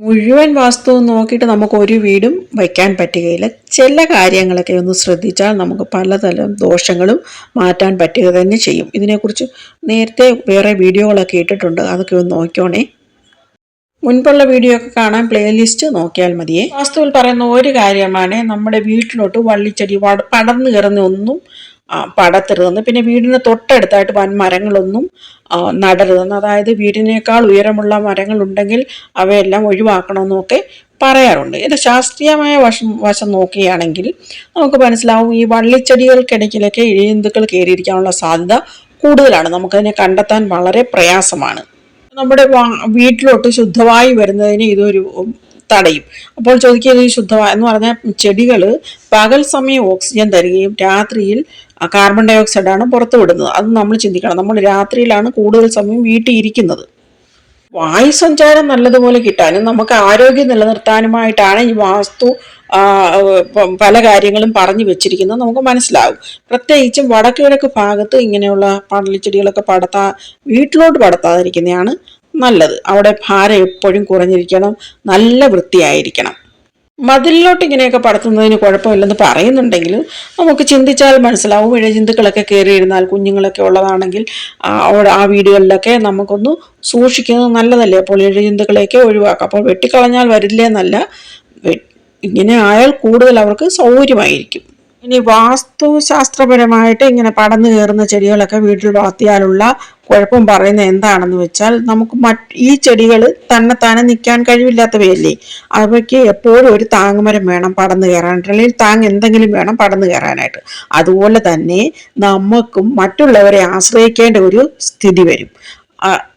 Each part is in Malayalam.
മുഴുവൻ വാസ്തുവും നോക്കിയിട്ട് നമുക്ക് ഒരു വീടും വയ്ക്കാൻ പറ്റുകയില്ല. ചില കാര്യങ്ങളൊക്കെ ഒന്ന് ശ്രദ്ധിച്ചാൽ നമുക്ക് പലതരം ദോഷങ്ങളും മാറ്റാൻ പറ്റുക തന്നെ ചെയ്യും. ഇതിനെക്കുറിച്ച് നേരത്തെ വേറെ വീഡിയോകളൊക്കെ ഇട്ടിട്ടുണ്ട്. അതൊക്കെ ഒന്ന് നോക്കിയോണേ മുൻപുള്ള വീഡിയോ ഒക്കെ കാണാൻ പ്ലേലിസ്റ്റ് നോക്കിയാൽ മതിയേ. വാസ്തുവിൽ പറയുന്ന ഒരു കാര്യമാണ് നമ്മുടെ വീട്ടിലോട്ട് വള്ളിച്ചെടി പടർന്നു കയറുന്ന ഒന്നും പടത്തരുതെന്ന് പിന്നെ വീടിന് തൊട്ടടുത്തായിട്ട് വൻ മരങ്ങളൊന്നും നടരുതെന്ന്. അതായത് വീടിനേക്കാൾ ഉയരമുള്ള മരങ്ങളുണ്ടെങ്കിൽ അവയെല്ലാം ഒഴിവാക്കണമെന്നൊക്കെ പറയാറുണ്ട്. ഇത് ശാസ്ത്രീയമായ വശം വശം നോക്കുകയാണെങ്കിൽ നമുക്ക് മനസ്സിലാവും ഈ വള്ളിച്ചെടികൾക്കിടയ്ക്കിലൊക്കെ ഇഴജന്തുക്കൾ കയറിയിരിക്കാനുള്ള സാധ്യത കൂടുതലാണ്. നമുക്കതിനെ കണ്ടെത്താൻ വളരെ പ്രയാസമാണ്. നമ്മുടെ വീട്ടിലോട്ട് ശുദ്ധവായു വരുന്നതിന് ഇതൊരു തടയും. അപ്പോൾ ചോദിക്കുന്നത് ഈ ശുദ്ധവായു എന്ന് പറഞ്ഞാൽ ചെടികൾ പകൽ സമയം ഓക്സിജൻ തരികയും രാത്രിയിൽ കാർബൺ ഡൈ ഓക്സൈഡാണ് പുറത്തുവിടുന്നത്. അത് നമ്മൾ ചിന്തിക്കണം. നമ്മൾ രാത്രിയിലാണ് കൂടുതൽ സമയം വീട്ടിൽ ഇരിക്കുന്നത് വായു സഞ്ചാരം നല്ലതുപോലെ കിട്ടാനും നമുക്ക് ആരോഗ്യം നിലനിർത്താനുമായിട്ടാണ് ഈ വാസ്തു പല കാര്യങ്ങളും പറഞ്ഞു വെച്ചിരിക്കുന്നത് നമുക്ക് മനസ്സിലാവും. പ്രത്യേകിച്ചും വടക്ക് കിഴക്ക് ഭാഗത്ത് ഇങ്ങനെയുള്ള പടലിച്ചെടികളൊക്കെ പടത്താ വീട്ടിലോട്ട് പടത്താതിരിക്കുന്നതാണ് നല്ലത്. അവിടെ ഭാരം എപ്പോഴും കുറഞ്ഞിരിക്കണം. നല്ല വൃത്തിയായിരിക്കണം. മതിലിലോട്ട് ഇങ്ങനെയൊക്കെ പടത്തുന്നതിന് കുഴപ്പമില്ലെന്ന് പറയുന്നുണ്ടെങ്കിലും നമുക്ക് ചിന്തിച്ചാൽ മനസ്സിലാവും. ഇഴജന്തുക്കളൊക്കെ കയറിയിരുന്നാൽ കുഞ്ഞുങ്ങളൊക്കെ ഉള്ളതാണെങ്കിൽ ആ, വീടുകളിലൊക്കെ നമുക്കൊന്ന് സൂക്ഷിക്കുന്നത് നല്ലതല്ലേ? അപ്പോൾ ഇഴജന്തുക്കളെയൊക്കെ ഒഴിവാക്കാം. അപ്പോൾ വെട്ടിക്കളഞ്ഞാൽ വരില്ല എന്നല്ല ഇങ്ങനെ ആയാൽ കൂടുതൽ അവർക്ക് സൗകര്യമായിരിക്കും. ഇനി വാസ്തുശാസ്ത്രപരമായിട്ട് ഇങ്ങനെ പടന്നു കയറുന്ന ചെടികളൊക്കെ വീട്ടിൽ വളർത്തിയാലുള്ള കുഴപ്പം പറയുന്നത് എന്താണെന്ന് വെച്ചാൽ നമുക്ക് മറ്റ് ഈ ചെടികൾ തന്നെത്താനെ നിൽക്കാൻ കഴിവില്ലാത്തവയല്ലേ? അവയ്ക്ക് എപ്പോഴും ഒരു താങ്ങുമരം വേണം പടന്നു കയറാനായിട്ട് അല്ലെങ്കിൽ താങ് എന്തെങ്കിലും വേണം പടന്നു കയറാനായിട്ട്. അതുപോലെ തന്നെ നമുക്കും മറ്റുള്ളവരെ ആശ്രയിക്കേണ്ട ഒരു സ്ഥിതി വരും.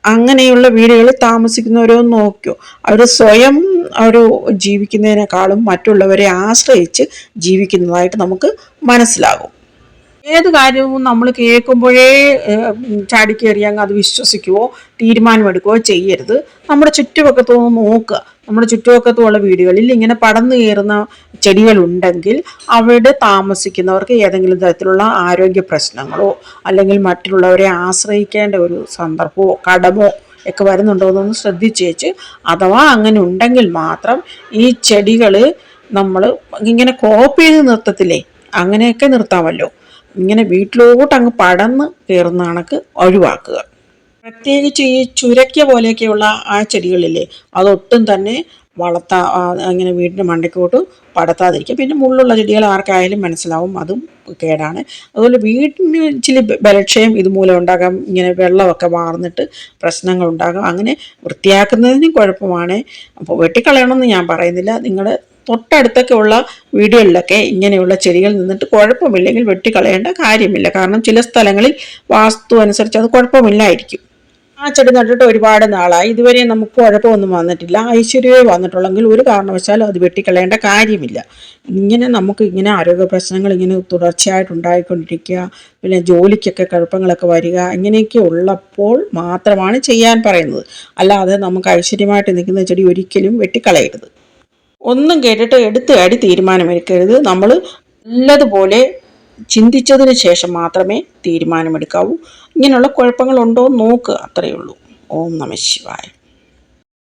അങ്ങനെയുള്ള വീടുകളിൽ താമസിക്കുന്നവരോ നോക്കിയോ അവർ സ്വയം അവർ ജീവിക്കുന്നതിനേക്കാളും മറ്റുള്ളവരെ ആശ്രയിച്ച് ജീവിക്കുന്നതായിട്ട് നമുക്ക് മനസ്സിലാകും. ഏത് കാര്യവും നമ്മൾ കേൾക്കുമ്പോഴേ ചാടിക്കേറിയങ്ങ് ചാടിക്കേറി അത് വിശ്വസിക്കുവോ തീരുമാനമെടുക്കുകയോ ചെയ്യരുത്. നമ്മുടെ ചുറ്റുപക്കത്തൊന്ന് നോക്കുക. നമ്മുടെ ചുറ്റുപക്കത്തുമുള്ള വീടുകളിൽ ഇങ്ങനെ പടന്നു കയറുന്ന ചെടികളുണ്ടെങ്കിൽ അവിടെ താമസിക്കുന്നവർക്ക് ഏതെങ്കിലും തരത്തിലുള്ള ആരോഗ്യ പ്രശ്നങ്ങളോ അല്ലെങ്കിൽ മറ്റുള്ളവരെ ആശ്രയിക്കേണ്ട ഒരു സന്ദർഭമോ കടമോ ഒക്കെ വരുന്നുണ്ടോ എന്നൊന്ന് ശ്രദ്ധിച്ചേച്ച് അഥവാ അങ്ങനെ ഉണ്ടെങ്കിൽ മാത്രം ഈ ചെടികൾ നമ്മൾ ഇങ്ങനെ കോപ്പ് ചെയ്ത് നിർത്തത്തില്ലേ? അങ്ങനെയൊക്കെ നിർത്താമല്ലോ. ഇങ്ങനെ വീട്ടിലോട്ട് അങ്ങ് പടന്ന് കയറുന്ന കണക്ക് ഒഴിവാക്കുക. പ്രത്യേകിച്ച് ഈ ചുരയ്ക്ക പോലെയൊക്കെയുള്ള ആ ചെടികളില്ലേ അതൊട്ടും തന്നെ വളർത്താ അങ്ങനെ വീടിന്റെ മണ്ടയ്ക്കോട്ട് പടത്താതിരിക്കുക പിന്നെ മുള്ളുള്ള ചെടികൾ ആർക്കായാലും മനസ്സിലാവും അതും കേടാണ്. അതുപോലെ വീടിന് ഇച്ചിരി ബലക്ഷയം ഇതുമൂലം ഉണ്ടാകാം ഇങ്ങനെ വെള്ളമൊക്കെ വാർന്നിട്ട് പ്രശ്നങ്ങൾ ഉണ്ടാകാം അങ്ങനെ വൃത്തിയാക്കുന്നതിനും കുഴപ്പമാണ്. അപ്പോൾ വെട്ടിക്കളയണമെന്ന് ഞാൻ പറയുന്നില്ല. നിങ്ങളുടെ തൊട്ടടുത്തൊക്കെ ഉള്ള വീടുകളിലൊക്കെ ഇങ്ങനെയുള്ള ചെടികൾ നിന്നിട്ട് കുഴപ്പമില്ലെങ്കിൽ വെട്ടിക്കളയേണ്ട കാര്യമില്ല. കാരണം ചില സ്ഥലങ്ങളിൽ വാസ്തു അനുസരിച്ച് അത് കുഴപ്പമില്ലായിരിക്കും. ആ ചെടി നട്ടിട്ട് ഒരുപാട് നാളായി. ഇതുവരെ നമുക്ക് കുഴപ്പമൊന്നും വന്നിട്ടില്ല. ഐശ്വര്യമേ വന്നിട്ടുള്ളെങ്കിൽ ഒരു കാരണവശാലും അത് വെട്ടിക്കളയേണ്ട കാര്യമില്ല. ഇങ്ങനെ നമുക്ക് ഇങ്ങനെ ആരോഗ്യ പ്രശ്നങ്ങൾ ഇങ്ങനെ തുടർച്ചയായിട്ട് ഉണ്ടായിക്കൊണ്ടിരിക്കുക. പിന്നെ ജോലിക്കൊക്കെ കുഴപ്പങ്ങളൊക്കെ വരിക ഇങ്ങനെയൊക്കെ ഉള്ളപ്പോൾ മാത്രമാണ് ചെയ്യാൻ പറയുന്നത്. അല്ലാതെ നമുക്ക് ഐശ്വര്യമായിട്ട് നിൽക്കുന്ന ചെടി ഒരിക്കലും വെട്ടിക്കളയരുത്. ഒന്നും കേട്ടിട്ട് എടുത്തു അടി തീരുമാനമെടുക്കരുത്. നമ്മൾ നല്ലതുപോലെ ചിന്തിച്ചതിന് ശേഷം മാത്രമേ തീരുമാനമെടുക്കാവൂ. ഇങ്ങനെയുള്ള കുഴപ്പങ്ങളുണ്ടോ എന്ന് നോക്കുക അത്രയേ ഉള്ളൂ. ഓം നമ ശിവായ.